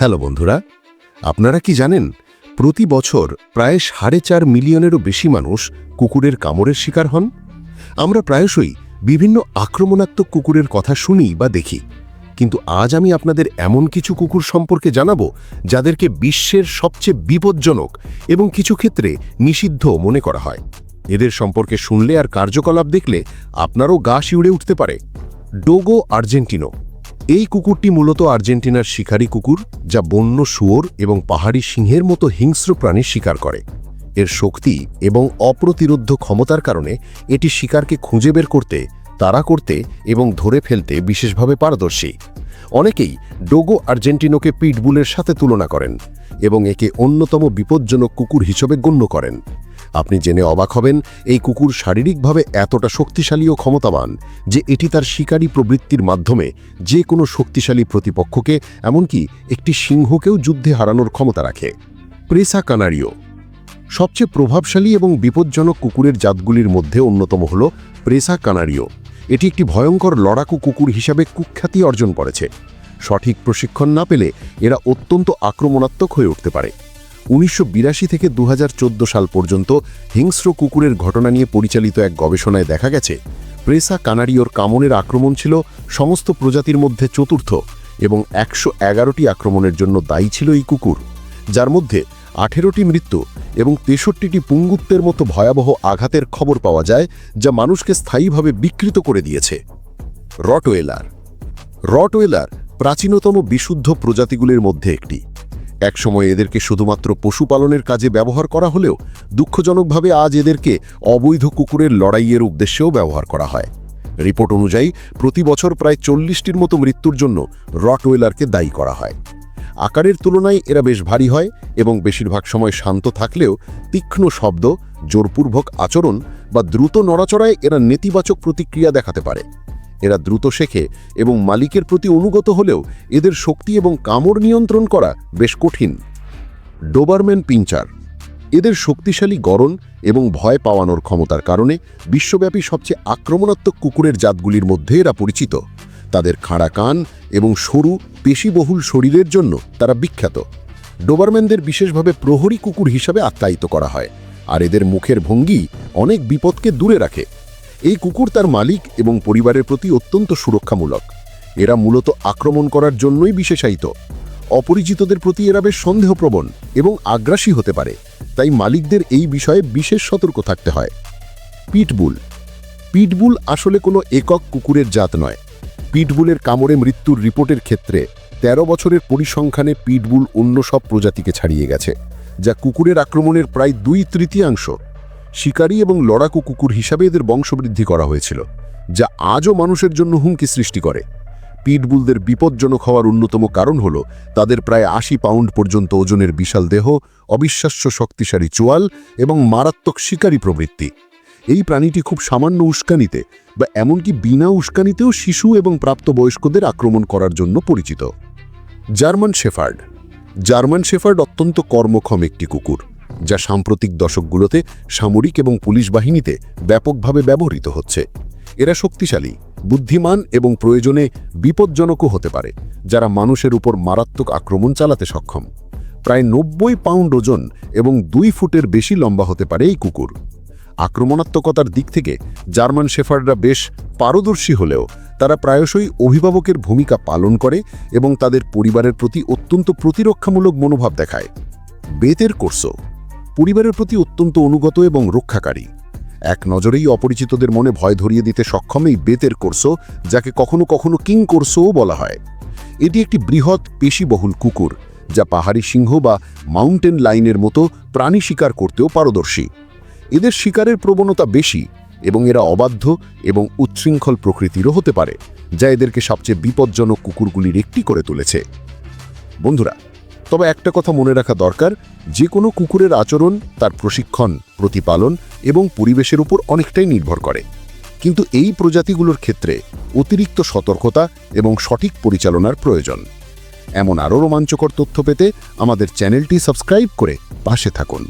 Hello বন্ধুরা, আপনারা কি জানেন, প্রতি বছর প্রায় সাড়ে চার মিলিয়নেরও বেশি মানুষ কুকুরের কামড়ের শিকার হন? আমরা প্রায়শই বিভিন্ন আক্রমণাত্মক কুকুরের কথা শুনি বা দেখি, কিন্তু আজ আমি আপনাদের এমন কিছু কুকুর সম্পর্কে জানাব যাদেরকে বিশ্বের সবচেয়ে বিপজ্জনক এবং কিছু ক্ষেত্রে নিষিদ্ধ মনে করা হয়। এদের সম্পর্কে শুনলে আর কার্যকলাপ দেখলে আপনারও গা শিউড়ে উঠতে পারে। Dogo Argentino. এই কুকুরটি মূলত আর্জেন্টিনার শিকারী কুকুর, যা বন্য শুয়োর এবং পাহাড়ি সিংহের মতো হিংস্র প্রাণীর শিকার করে। এর শক্তি এবং অপ্রতিরোধ ক্ষমতার কারণে এটি শিকারকে খুঁজে বের করতে, তাড়া করতে এবং ধরে ফেলতে বিশেষভাবে পারদর্শী। অনেকেই ডোগো আর্জেন্টিনোকে পিটবুলের সাথে তুলনা করেন এবং একে অন্যতম বিপজ্জনক কুকুর হিসেবে গণ্য করেন। আপনি জেনে অবাক হবেন, এই কুকুর শারীরিকভাবে এতটা শক্তিশালী ও ক্ষমতাবান যে এটি তার শিকারী প্রবৃত্তির মাধ্যমে যে কোনো শক্তিশালী প্রতিপক্ষকে, এমনকি একটি সিংহকেও যুদ্ধে হারানোর ক্ষমতা রাখে। প্রেসা কানারিও সবচেয়ে প্রভাবশালী এবং বিপজ্জনক কুকুরের জাতগুলির মধ্যে অন্যতম হল প্রেসা কানারিও। এটি একটি ভয়ঙ্কর লড়াকু কুকুর হিসাবে কুখ্যাতি অর্জন করেছে। সঠিক প্রশিক্ষণ না পেলে এরা অত্যন্ত আক্রমণাত্মক হয়ে উঠতে পারে। উনিশশো বিরাশি থেকে দু হাজার চোদ্দ সাল পর্যন্ত হিংস্র কুকুরের ঘটনা নিয়ে পরিচালিত এক গবেষণায় দেখা গেছে, প্রেসা কানারিওর কামনের আক্রমণ ছিল সমস্ত প্রজাতির মধ্যে চতুর্থ এবং একশো এগারোটি আক্রমণের জন্য দায়ী ছিল এই কুকুর, যার মধ্যে আঠেরোটি মৃত্যু এবং তেষট্টিটি পুঙ্গুত্বের মতো ভয়াবহ আঘাতের খবর পাওয়া যায় যা মানুষকে স্থায়ীভাবে বিকৃত করে দিয়েছে। রটওয়েলার। রটওয়েলার প্রাচীনতম বিশুদ্ধ প্রজাতিগুলির মধ্যে একটি। একসময় এদেরকে শুধুমাত্র পশুপালনের কাজে ব্যবহার করা হলেও দুঃখজনকভাবে আজ এদেরকে অবৈধ কুকুরের লড়াইয়ের উদ্দেশ্যেও ব্যবহার করা হয়। রিপোর্ট অনুযায়ী, প্রতি বছর প্রায় চল্লিশটির মতো মৃত্যুর জন্য রটওয়েলারকে দায়ী করা হয়। আকারের তুলনায় এরা বেশ ভারী হয় এবং বেশিরভাগ সময় শান্ত থাকলেও তীক্ষ্ণ শব্দ, জোরপূর্বক আচরণ বা দ্রুত নড়াচড়ায় এরা নেতিবাচক প্রতিক্রিয়া দেখাতে পারে। এরা দ্রুত শেখে এবং মালিকের প্রতি অনুগত হলেও এদের শক্তি এবং কামড় নিয়ন্ত্রণ করা বেশ কঠিন। ডোবারম্যান পিঞ্চার, এদের শক্তিশালী গরণ এবং ভয় পাওয়ানোর ক্ষমতার কারণে বিশ্বব্যাপী সবচেয়ে আক্রমণাত্মক কুকুরের জাতগুলির মধ্যে এরা পরিচিত। তাদের খাড়া কান এবং সরু, পেশিবহুল শরীরের জন্য তারা বিখ্যাত। ডোবারম্যানদের বিশেষভাবে প্রহরী কুকুর হিসাবে আখ্যায়িত করা হয়, আর এদের মুখের ভঙ্গি অনেক বিপদকে দূরে রাখে। এই কুকুর তার মালিক এবং পরিবারের প্রতি অত্যন্ত সুরক্ষামূলক। এরা মূলত আক্রমণ করার জন্যই বিশেষায়িত। অপরিচিতদের প্রতি এরা বেশ সন্দেহপ্রবণ এবং আগ্রাসী হতে পারে, তাই মালিকদের এই বিষয়ে বিশেষ সতর্ক থাকতে হয়। পিটবুল। পিটবুল আসলে কোনো একক কুকুরের জাত নয়। পিটবুলের কামড়ে মৃত্যুর রিপোর্টের ক্ষেত্রে ১৩ বছরের পরিসংখ্যানে পিটবুল অন্য সব প্রজাতিকে ছাড়িয়ে গেছে, যা কুকুরের আক্রমণের প্রায় দুই তৃতীয়াংশ শিকারী এবং লড়াকু কুকুর হিসাবে এদের বংশবৃদ্ধি করা হয়েছিল, যা আজও মানুষের জন্য হুমকি সৃষ্টি করে। পিটবুলদের বিপজ্জনক হওয়ার অন্যতম কারণ হল তাদের প্রায় আশি পাউন্ড পর্যন্ত ওজনের বিশাল দেহ, অবিশ্বাস্য শক্তিশালী চোয়াল এবং মারাত্মক শিকারী প্রবৃত্তি। এই প্রাণীটি খুব সামান্য উস্কানিতে বা এমনকি বিনা উস্কানিতেও শিশু এবং প্রাপ্তবয়স্কদের আক্রমণ করার জন্য পরিচিত। German shepherd. জার্মান শেফার্ড অত্যন্ত কর্মক্ষম একটি কুকুর। যা সাম্প্রতিক দশকগুলোতে সামরিক এবং পুলিশ বাহিনীতে ব্যাপকভাবে ব্যবহৃত হচ্ছে। এরা শক্তিশালী, বুদ্ধিমান এবং প্রয়োজনে বিপজ্জনকও হতে পারে, যারা মানুষের উপর মারাত্মক আক্রমণ চালাতে সক্ষম। প্রায় নব্বই পাউন্ড ওজন এবং দুই ফুটের বেশি লম্বা হতে পারে এই কুকুর। আক্রমণাত্মকতার দিক থেকে জার্মান শেফার্ডরা বেশ পারদর্শী হলেও তারা প্রায়শই অভিভাবকের ভূমিকা পালন করে এবং তাদের পরিবারের প্রতি অত্যন্ত প্রতিরক্ষামূলক মনোভাব দেখায়। বেতের কোর্সো পরিবারের প্রতি অত্যন্ত অনুগত এবং রক্ষাকারী। এক নজরেই অপরিচিতদের মনে ভয় ধরিয়ে দিতে সক্ষম এই বেতের কোর্সো যাকে কখনো কখনো কিং কোর্সোও বলা হয়। এটি একটি বৃহৎ পেশিবহুল কুকুর, যা পাহাড়ি সিংহ বা মাউন্টেন লাইনের মতো প্রাণী শিকার করতেও পারদর্শী। এদের শিকারের প্রবণতা বেশি এবং এরা অবাধ্য এবং উচ্ছৃঙ্খল প্রকৃতিরও হতে পারে, যা এদেরকে সবচেয়ে বিপজ্জনক কুকুরগুলির একটি করে তুলেছে। বন্ধুরা তবে একটা কথা মনে রাখা দরকার, যে কোনো কুকুরের আচরণ, তার প্রশিক্ষণ, প্রতিপালন এবং পরিবেশের উপর অনেকটাই নির্ভর করে। কিন্তু এই প্রজাতিগুলোর ক্ষেত্রে অতিরিক্ত সতর্কতা এবং সঠিক পরিচালনার প্রয়োজন। এমন আরও রোমাঞ্চকর তথ্য পেতে আমাদের চ্যানেলটি সাবস্ক্রাইব করে পাশে থাকুন।